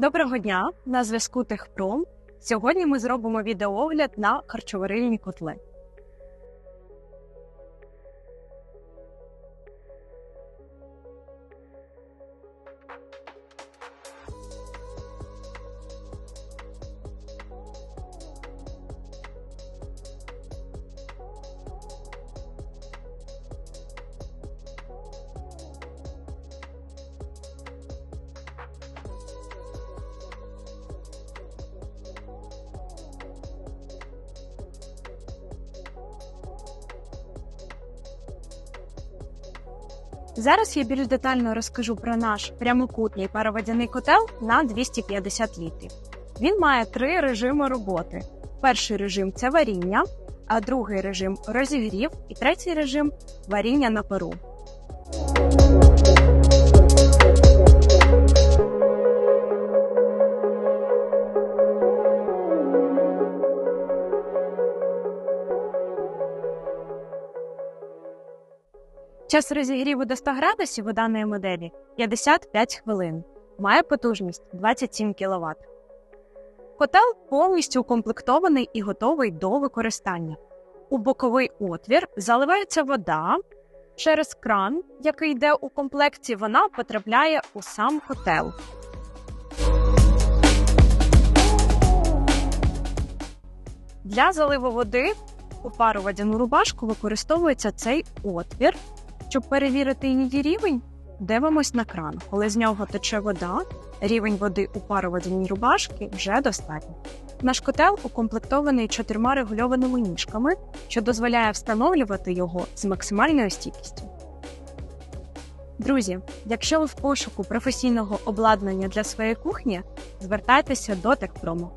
Доброго дня! На зв'язку Техпром. Сьогодні ми зробимо відеоогляд на харчоварильні котли. Зараз я більш детально розкажу про наш прямокутний пароводяний котел на 250 літрів. Він має три режими роботи: перший режим це варіння, а другий режим розігрів, і третій режим варіння на пару. Час розігріву до 100 градусів у даної моделі 55 хвилин. Має потужність 27 кВт. Котел повністю укомплектований і готовий до використання. У боковий отвір заливається вода. Через кран, який йде у комплекті, вона потрапляє у сам котел. Для заливу води у пару водяну рубашку використовується цей отвір. Щоб перевірити її рівень, дивимось на кран. Коли з нього тече вода, рівень води у пароводяній рубашки вже достатньо. Наш котел укомплектований чотирма регульованими ніжками, що дозволяє встановлювати його з максимальною стійкістю. Друзі, якщо ви в пошуку професійного обладнання для своєї кухні, звертайтеся до Техпрому.